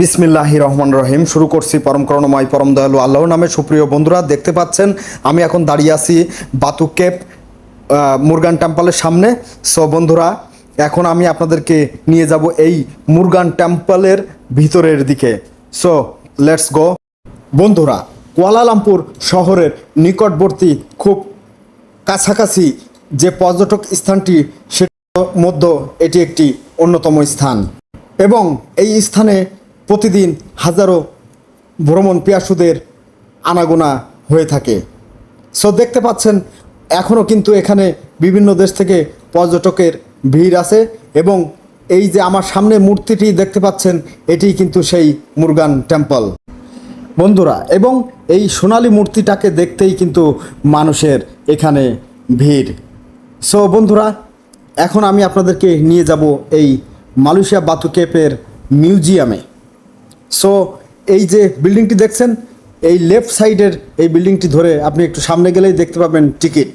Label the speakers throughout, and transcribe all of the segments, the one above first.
Speaker 1: বিসমিল্লাহ রহমান রহিম। শুরু করছি পরম করণময়, পরম দয়ালু আল্লাহর নামে। সুপ্রিয় বন্ধুরা, দেখতে পাচ্ছেন, আমি এখন দাঁড়িয়ে আছি বাতু কেপ মুরগান টেম্পলের সামনে। সো বন্ধুরা, এখন আমি আপনাদেরকে নিয়ে যাব এই মুরগান টেম্পলের ভিতরের দিকে। So, let's go. বন্ধুরা, কুয়ালালামপুর শহরের নিকটবর্তী, খুব কাছাকাছি যে পর্যটক স্থানটি, সেটার মধ্যে, এটি একটি অন্যতম স্থান। এবং এই স্থানে প্রতিদিন হাজারো ভ্রমণ পিয়াসুদের আনাগোনা হয়ে থাকে। সো দেখতে পাচ্ছেন এখনও কিন্তু এখানে বিভিন্ন দেশ থেকে পর্যটকের ভিড় আছে এবং এই যে আমার সামনে মূর্তিটি দেখতে পাচ্ছেন, এটি কিন্তু সেই মুরগান টেম্পল। বন্ধুরা, এবং এই সোনালী মূর্তিটাকে দেখতেই কিন্তু মানুষের এখানে ভিড়। সো বন্ধুরা, এখন আমি আপনাদেরকে নিয়ে যাব এই মালয়েশিয়া বাতু কেপের মিউজিয়ামে। সো এই যে বিল্ডিংটি দেখছেন, এই লেফট সাইডের এই বিল্ডিংটি ধরে আপনি একটু সামনে গেলেই দেখতে পাবেন টিকিট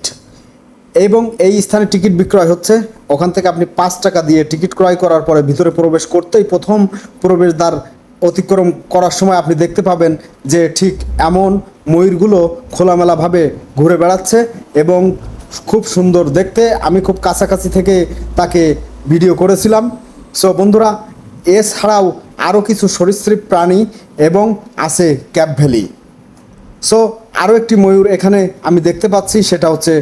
Speaker 1: এবং এই স্থানে টিকিট বিক্রয় হচ্ছে। ওখান থেকে আপনি পাঁচ টাকা দিয়ে টিকিট ক্রয় করার পরে ভিতরে প্রবেশ করতেই প্রথম প্রবেশদ্বার অতিক্রম করার সময় আপনি দেখতে পাবেন যে ঠিক এমন ময়ূরগুলো খোলামেলাভাবে ঘুরে বেড়াচ্ছে এবং খুব সুন্দর দেখতে। আমি খুব কাছাকাছি থেকে তাকে ভিডিও করেছিলাম। সো বন্ধুরা, এছাড়াও আরও কিছু সরীসৃপ প্রাণী এবং আছে ক্যাপ ভ্যালি। সো আরও একটি ময়ূর এখানে আমি দেখতে পাচ্ছি, সেটা হচ্ছে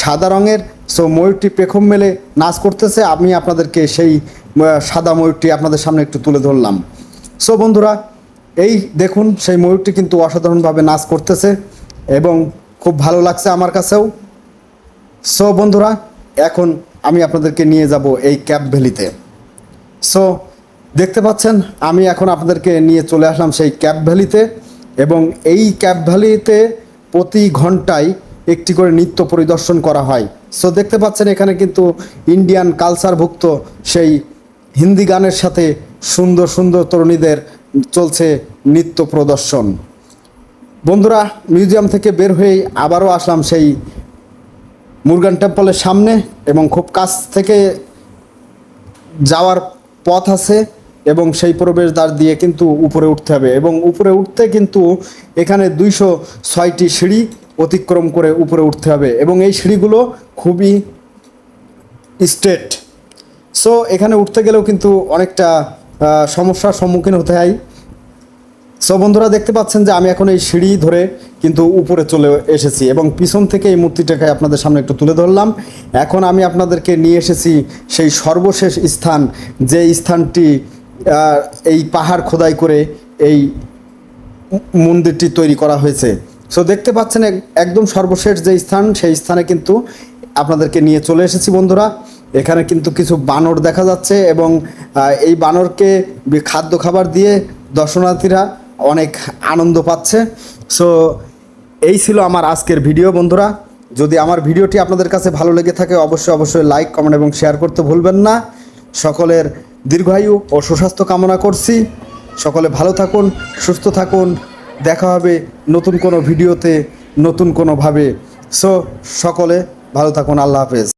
Speaker 1: সাদা রঙের। সো ময়ূরটি পেখম মেলে নাচ করতেছে। আমি আপনাদেরকে সেই সাদা ময়ূরটি আপনাদের সামনে একটু তুলে ধরলাম। সো বন্ধুরা, এই দেখুন, সেই ময়ূরটি কিন্তু অসাধারণভাবে নাচ করতেছে এবং খুব ভালো লাগছে আমার কাছেও। সো বন্ধুরা, এখন আমি আপনাদেরকে নিয়ে যাব এই ক্যাপ ভ্যালিতে। সো দেখতে পাচ্ছেন, আমি এখন আপনাদেরকে নিয়ে চলে আসলাম সেই ক্যাব ভ্যালিতে এবং এই ক্যাব ভ্যালিতে প্রতি ঘন্টায় একটি করে নৃত্য পরিদর্শন করা হয়। সো দেখতে পাচ্ছেন এখানে কিন্তু ইন্ডিয়ান কালচারভুক্ত সেই হিন্দি গানের সাথে সুন্দর সুন্দর তরুণীদের চলছে নৃত্য প্রদর্শন। বন্ধুরা মিউজিয়াম থেকে বের হয়েই আবারও আসলাম সেই মুরগান টেম্পলের সামনে এবং খুব কাছ থেকে যাওয়ার পথ আছে। এবং সেই প্রবেশদ্বার দিয়ে কিন্তু উপরে উঠতে হবে এবং উপরে উঠতে কিন্তু এখানে দুইশো ছয়টি সিঁড়ি অতিক্রম করে উপরে উঠতে হবে এবং এই সিঁড়িগুলো খুবই স্ট্রেট। সো এখানে উঠতে গেলেও কিন্তু অনেকটা সমস্যার সম্মুখীন হতে হয়। সো বন্ধুরা দেখতে পাচ্ছেন যে আমি এখন এই সিঁড়ি ধরে কিন্তু উপরে চলে এসেছি এবং পিছন থেকে এই মূর্তিটাকে আপনাদের সামনে একটু তুলে ধরলাম। এখন আমি আপনাদেরকে নিয়ে এসেছি সেই সর্বশেষ স্থান, যে স্থানটি এই পাহাড় খোদাই করে এই মন্দিরটি তৈরি করা হয়েছে। সো দেখতে পাচ্ছেন এক- একদম সর্বশেষ যে স্থান, সেই স্থানে কিন্তু আপনাদেরকে নিয়ে চলে এসেছি বন্ধুরা। এখানে কিন্তু কিছু বানর দেখা যাচ্ছে এবং এই বানরকে খাদ্য খাবার দিয়ে দর্শনার্থীরা অনেক আনন্দ পাচ্ছে। সো এই ছিল আমার আজকের ভিডিও বন্ধুরা। যদি আমার ভিডিওটি আপনাদের কাছে ভালো লেগে থাকে, অবশ্যই অবশ্যই লাইক কমেন্ট এবং শেয়ার করতে ভুলবেন না। সকলের দীর্ঘায়ু ও সুস্বাস্থ্য কামনা করছি। সকলে ভালো থাকুন, সুস্থ থাকুন। দেখা হবে নতুন কোনো ভিডিওতে নতুন কোনোভাবে। সো সকলে ভালো থাকুন, আল্লাহ হাফেজ।